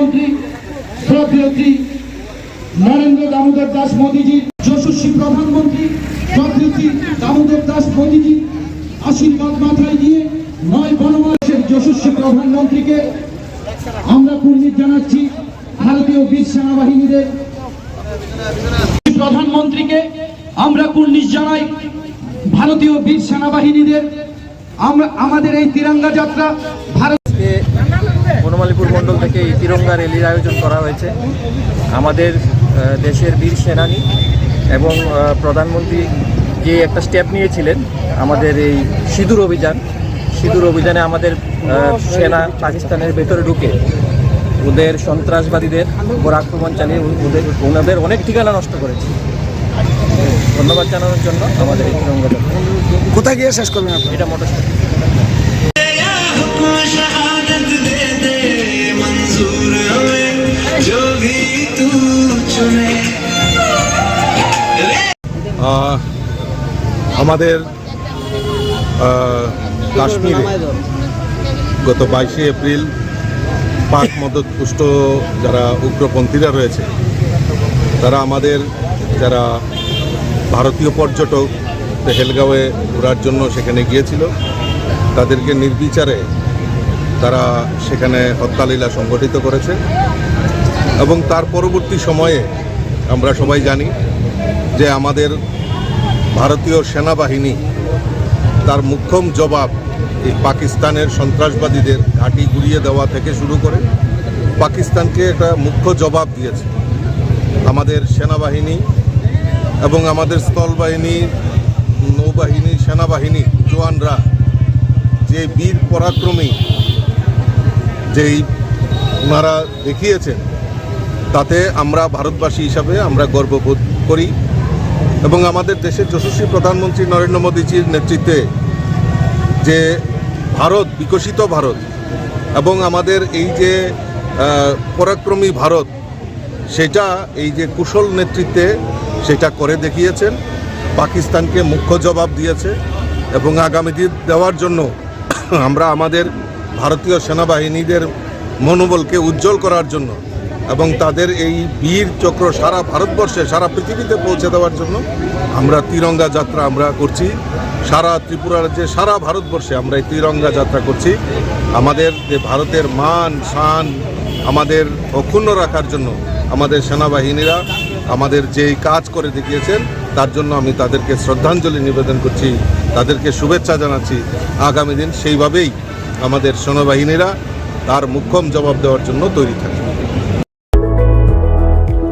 প্রধানমন্ত্রী শ্রদ্ধেয় নরেন্দ্র দামোদর দাস মোদীজি, যশস্বী প্রধানমন্ত্রী শ্রদ্ধেয় দামোদর দাস মোদীজি, আশীর্বাদ মাথায় দিয়ে নয় বনবাসের যশস্বী প্রধানমন্ত্রীকে আমরা কুর্নিশ জানাচ্ছি ভারতীয় বীর সেনাবাহিনীদের। প্রধানমন্ত্রীকে আমরা কুর্নিশ জানাই ভারতীয় বীর সেনাবাহিনীদের। আমরা আমাদের এই তিরঙ্গা যাত্রা বনমালীপুর মণ্ডল থেকে এই তিরঙ্গা র্যালির আয়োজন করা হয়েছে। আমাদের দেশের বীর সেনানী এবং প্রধানমন্ত্রী যে একটা স্টেপ নিয়েছিলেন আমাদের এই সিঁদুর অভিযান। সিঁদুর অভিযানে আমাদের সেনা পাকিস্তানের ভেতরে ঢুকে ওদের সন্ত্রাসবাদীদের উপর আক্রমণ চালিয়ে ওদের ওনাদের অনেক ঠিকানা নষ্ট করেছে। ধন্যবাদ জানানোর জন্য আমাদের এই তিরঙ্গা কোথায় গিয়ে শেষ করবেন এটা মোটর আমাদের কাশ্মীরে গত বাইশে এপ্রিল পাক মদতপুষ্ট যারা উগ্রপন্থীরা রয়েছে, তারা আমাদের যারা ভারতীয় পর্যটক পেহেলগাঁওয়ে ঘোরার জন্য সেখানে গিয়েছিল, তাদেরকে নির্বিচারে তারা সেখানে হত্যালীলা সংগঠিত করেছে এবং তার পরবর্তী সময়ে আমরা সবাই জানি যে আমাদের ভারতীয় সেনাবাহিনী তার মুখ্যম জবাব এই পাকিস্তানের সন্ত্রাসবাদীদের ঘাঁটি গুড়িয়ে দেওয়া থেকে শুরু করে পাকিস্তানকে একটা মুখ্য জবাব দিয়েছে। আমাদের সেনাবাহিনী এবং আমাদের স্থলবাহিনী, নৌবাহিনী, সেনাবাহিনী, জওয়ানরা যে বীর পরাক্রমী যেই ওনারা দেখিয়েছেন, তাতে আমরা ভারতবাসী হিসাবে আমরা গর্ববোধ করি। এবং আমাদের দেশের যশস্বী প্রধানমন্ত্রী নরেন্দ্র মোদীজির নেতৃত্বে যে ভারত, বিকশিত ভারত, এবং আমাদের এই যে পরাক্রমী ভারত, সেটা এই যে কুশল নেতৃত্বে সেটা করে দেখিয়েছেন, পাকিস্তানকে মুখ্য জবাব দিয়েছে, এবং আগামী দিন দেওয়ার জন্য আমরা আমাদের ভারতীয় সেনাবাহিনীদের মনোবলকে উজ্জ্বল করার জন্য এবং তাদের এই বীর চক্র সারা ভারতবর্ষে, সারা পৃথিবীতে পৌঁছে দেওয়ার জন্য আমরা তিরঙ্গা যাত্রা আমরা করছি। সারা ত্রিপুরা রাজ্যে, সারা ভারতবর্ষে আমরা এই তিরঙ্গা যাত্রা করছি। আমাদের যে ভারতের মান, শান আমাদের অক্ষুণ্ণ রাখার জন্য আমাদের সেনাবাহিনীরা আমাদের যেই কাজ করে দেখিয়েছেন, তার জন্য আমি তাদেরকে শ্রদ্ধাঞ্জলি নিবেদন করছি, তাদেরকে শুভেচ্ছা জানাচ্ছি। আগামী দিন সেইভাবেই আমাদের সেনাবাহিনীরা তার মুখ্যম জবাব দেওয়ার জন্য তৈরি থাকবে।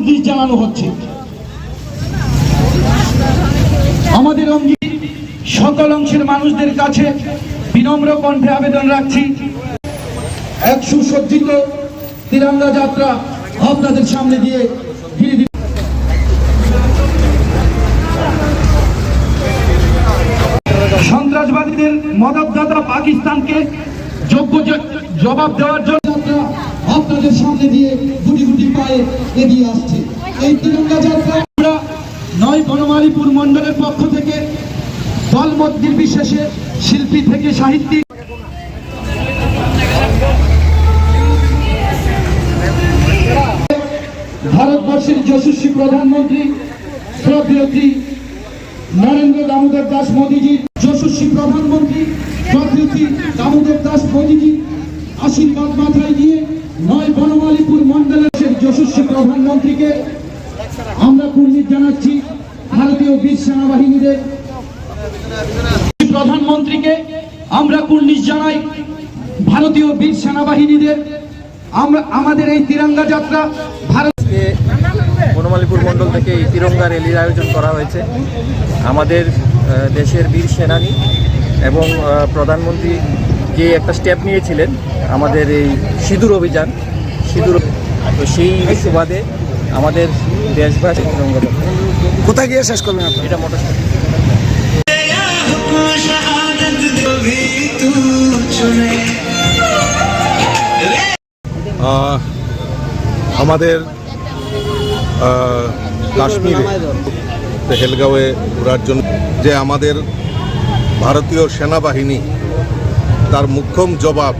কুর্দিশ জানানো হচ্ছে। আমাদের অঙ্গী সকল অংশের মানুষদের কাছে বিনম্র কণ্ঠে আবেদন রাখছি। এক সুসজ্জিত তিরঙ্গা যাত্রা আপনাদের সামনে দিয়ে ধীরে ধীরে সন্ত্রাসবাদীদের মদতদাতা পাকিস্তানকে যোগ্য জবাব দেওয়ার জন্য আপনাদের সামনে দিয়ে গুটি গুটি পায়ে এগিয়ে আসছে। এই তিরঙ্গা যাত্রা আমরা নয় বনমালীপুর মণ্ডলের পক্ষ থেকে দলমত নির্বিশেষে শিল্পী থেকে সাহিত্যিক ভারতবর্ষের যশস্বী প্রধানমন্ত্রী শ্রদ্ধেয় নরেন্দ্র দামোদর দাস মোদীজি, যশস্বী প্রধানমন্ত্রী শ্রদ্ধেয় দামোদর দাস মোদীজি, আশীর্বাদ মাথায় দিয়ে নয় বনমালীপুর মণ্ডলের যশস্বী প্রধানমন্ত্রীকে আমরা কুর্নিশ জানাচ্ছি ভারতীয় বীর সেনাবাহিনীদের। প্রধানমন্ত্রীকে আমরা কুর্নিশ জানাই ভারতীয় বীর সেনাবাহিনীদের। আমরা, আমাদের এই তিরঙ্গা যাত্রা ভারত আজকে বনমালীপুর মণ্ডল থেকে এই তিরঙ্গা র্যালির আয়োজন করা হয়েছে। আমাদের দেশের বীর সেনানী এবং প্রধানমন্ত্রী যে একটা স্টেপ নিয়েছিলেন আমাদের এই সিঁদুর অভিযান সিঁদুর তো সেই সুবাদে আমাদের দেশবাসী কোথায় গিয়ে শেষ করবেন আপনি এটা মোটর আমাদের কাশ্মীরে হেলগাঁওয়ে ঘোরার জন্য যে আমাদের ভারতীয় সেনাবাহিনী তার মুখ্যম জবাব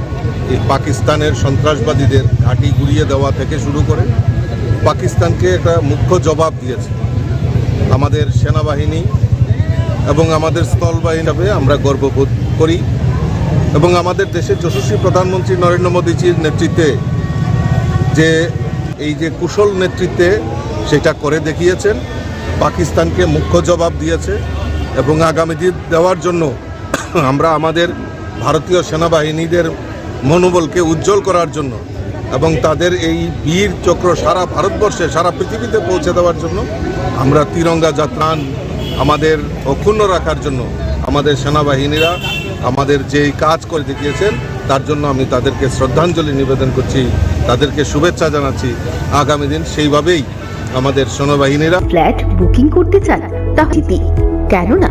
এই পাকিস্তানের সন্ত্রাসবাদীদের ঘাঁটি গুড়িয়ে দেওয়া থেকে শুরু করে পাকিস্তানকে একটা মুখ্য জবাব দিয়েছে। আমাদের সেনাবাহিনী এবং আমাদের স্থলবাহিনী হিসাবে আমরা গর্ববোধ করি এবং আমাদের দেশের যশস্বী প্রধানমন্ত্রী নরেন্দ্র মোদীজির নেতৃত্বে যে এই যে কুশল নেতৃত্বে সেটা করে দেখিয়েছেন, পাকিস্তানকে মুখ্য জবাব দিয়েছে এবং আগামী দিন দেওয়ার জন্য আমরা আমাদের ভারতীয় সেনাবাহিনীদের মনোবলকে উজ্জ্বল করার জন্য এবং তাদের এই বীর চক্র সারা ভারতবর্ষে, সারা পৃথিবীতে পৌঁছে দেওয়ার জন্য আমরা তিরঙ্গা যাত্রান আমাদের অক্ষুণ্ণ রাখার জন্য আমাদের সেনাবাহিনীরা আমাদের যেই কাজ করে দেখিয়েছেন, তার জন্য আমি তাদেরকে শ্রদ্ধাঞ্জলি নিবেদন করছি, তাদেরকে শুভেচ্ছা জানাচ্ছি। আগামী দিন সেইভাবেই আমাদের সেনাবাহিনীরা ফ্ল্যাট বুকিং করতে চান, তাহলে কেননা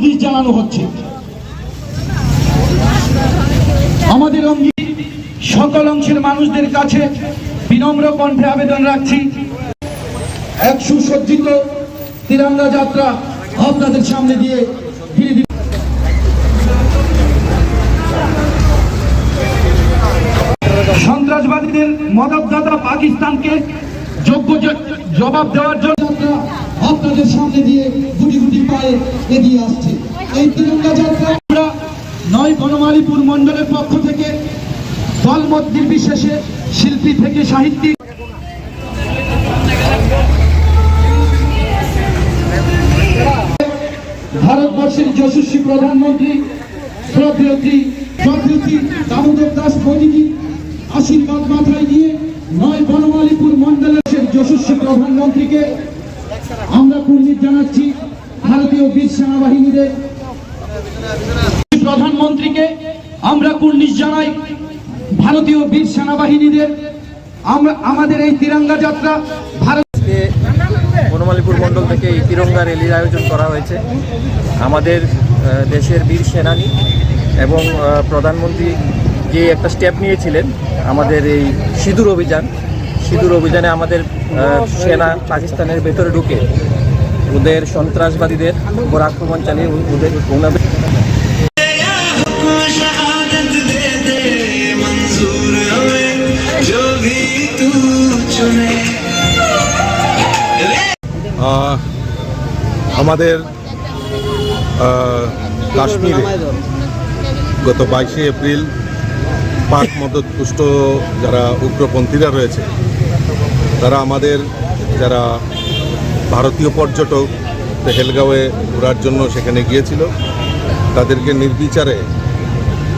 কুর্দিশ জানানো হচ্ছে। আমাদের অঙ্গী সকল অংশের মানুষদের কাছে বিনম্র কণ্ঠে আবেদন রাখছি। এক সুসজ্জিত তিরঙ্গা যাত্রা আপনাদের সামনে দিয়ে ধীরে ধীরে সন্ত্রাসবাদীদের মদতদাতা পাকিস্তানকে যোগ্য জবাব দেওয়ার জন্য আপনাদের সামনে দিয়ে গুটি গুটি পায়ে এগিয়ে আসছে। এই তিরঙ্গা যাত্রা আমরা নয় বনমালীপুর মণ্ডলের পক্ষ থেকে দলমত নির্বিশেষে শিল্পী থেকে সাহিত্যিক ভারতবর্ষের যশস্বী প্রধানমন্ত্রী শ্রদ্ধেয়ত্রী শ্রদ্ধেয়ত্রী দামোদর দাস মোদীজি আশীর্বাদ মাথায় দিয়ে নয় বনমালীপুর মন্ডলের যশস্বী প্রধানমন্ত্রীকে আমরা কুর্নিশ জানাচ্ছি ভারতীয় বীর সেনাবাহিনীদের। প্রধানমন্ত্রীকে আমরা কুর্নিশ জানাই ভারতীয় বীর সেনাবাহিনীদের। আমরা আমাদের এই তিরঙ্গা যাত্রা ভারত বনমালীপুর মণ্ডল থেকে এই তিরঙ্গা র্যালির আয়োজন করা হয়েছে। আমাদের দেশের বীর সেনানী এবং প্রধানমন্ত্রী যে একটা স্টেপ নিয়েছিলেন, আমাদের এই সিঁদুর অভিযান সিঁদুর অভিযানে আমাদের সেনা পাকিস্তানের ভেতরে ঢুকে ওদের সন্ত্রাসবাদীদের উপর আক্রমণ চালিয়ে ওদের আমাদের কাশ্মীরে গত বাইশে এপ্রিল পাক মদতপুষ্ট যারা উগ্রপন্থীরা রয়েছে তারা আমাদের যারা ভারতীয় পর্যটক, পেহেলগাঁওয়ে ঘোরার জন্য সেখানে গিয়েছিল, তাদেরকে নির্বিচারে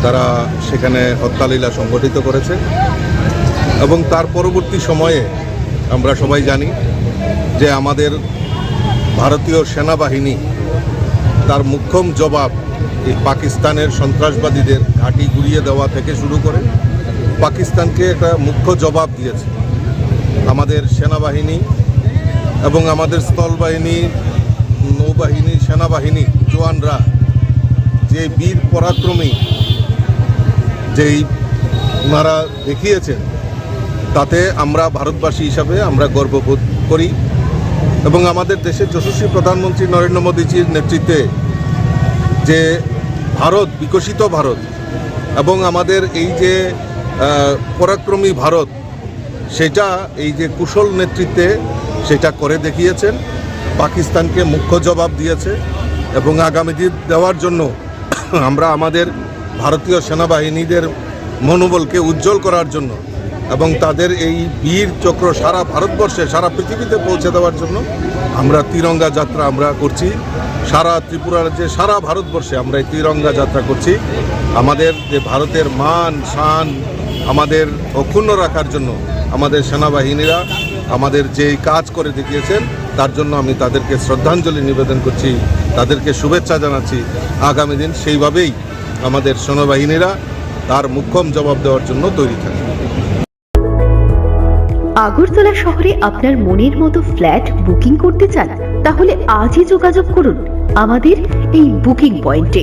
তারা সেখানে হত্যালীলা সংগঠিত করেছে এবং তার পরবর্তী সময়ে আমরা সবাই জানি যে আমাদের ভারতীয় সেনাবাহিনী তার মুখ্যম জবাব এই পাকিস্তানের সন্ত্রাসবাদীদের ঘাঁটি গুড়িয়ে দেওয়া থেকে শুরু করে পাকিস্তানকে একটা মুখ্য জবাব দিয়েছে। আমাদের সেনাবাহিনী এবং আমাদের স্থলবাহিনী, নৌবাহিনী, সেনাবাহিনী, জওয়ানরা, যে বীর পরাক্রমী যেই ওনারা দেখিয়েছেন, তাতে আমরা ভারতবাসী হিসাবে আমরা গর্ববোধ করি এবং আমাদের দেশের যশস্বী প্রধানমন্ত্রী নরেন্দ্র মোদীজির নেতৃত্বে যে ভারত, বিকশিত ভারত এবং আমাদের এই যে পরাক্রমী ভারত সেটা এই যে কুশল নেতৃত্বে সেটা করে দেখিয়েছেন। পাকিস্তানকে মুখ্য জবাব দিয়েছে এবং আগামী দিন দেওয়ার জন্য আমরা আমাদের ভারতীয় সেনাবাহিনীদের মনোবলকে উজ্জ্বল করার জন্য এবং তাদের এই বীর চক্র সারা ভারতবর্ষে, সারা পৃথিবীতে পৌঁছে দেওয়ার জন্য আমরা তিরঙ্গা যাত্রা আমরা করছি। সারা ত্রিপুরা রাজ্যে, সারা ভারতবর্ষে আমরা এই তিরঙ্গা যাত্রা করছি। আমাদের যে ভারতের মান, শান আমাদের অক্ষুণ্ণ রাখার জন্য আমাদের সেনাবাহিনীরা আমাদের যে কাজ করে দেখিয়েছেন, তার জন্য আমি তাদেরকে শ্রদ্ধাঞ্জলি নিবেদন করছি, তাদেরকে শুভেচ্ছা জানাচ্ছি। আগামী দিন সেইভাবেই আমাদের সেনাবাহিনীরা তার মুখ্যম জবাব দেওয়ার জন্য তৈরি থাকে আগরতলা শহরে আপনার মনের মতো ফ্ল্যাট বুকিং করতে চান, তাহলে আজই যোগাযোগ করুন। আমাদের এই বুকিং পয়েন্টে।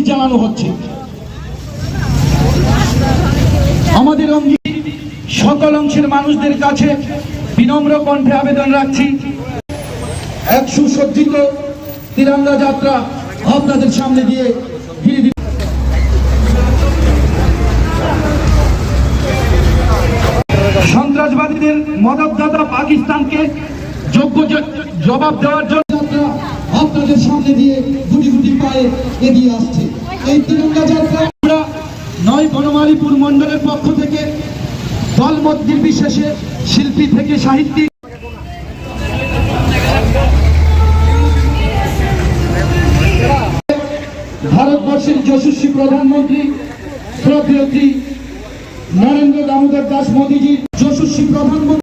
কুর্দিশ জানানো হচ্ছে। আমাদের অঙ্গী সকল অংশের মানুষদের কাছে বিনম্র কণ্ঠে আবেদন রাখছি। এক সুসজ্জিত তিরঙ্গা যাত্রা আপনাদের সামনে দিয়ে ধীরে ধীরে সন্ত্রাসবাদীদের মদতদাতা পাকিস্তানকে যোগ্য জবাব দেওয়ার জন্য আপনাদের সামনে দিয়ে গুটি গুটি পায়ে এগিয়ে আসছে। এই তিরঙ্গা যাত্রা আমরা নয় বনমালীপুর মণ্ডলের পক্ষ থেকে দলমত নির্বিশেষে শিল্পী থেকে সাহিত্যিক ভারতবর্ষের যশস্বী প্রধানমন্ত্রী শ্রদ্ধেয়ত্রী নরেন্দ্র দামোদর দাস মোদীজির যশস্বী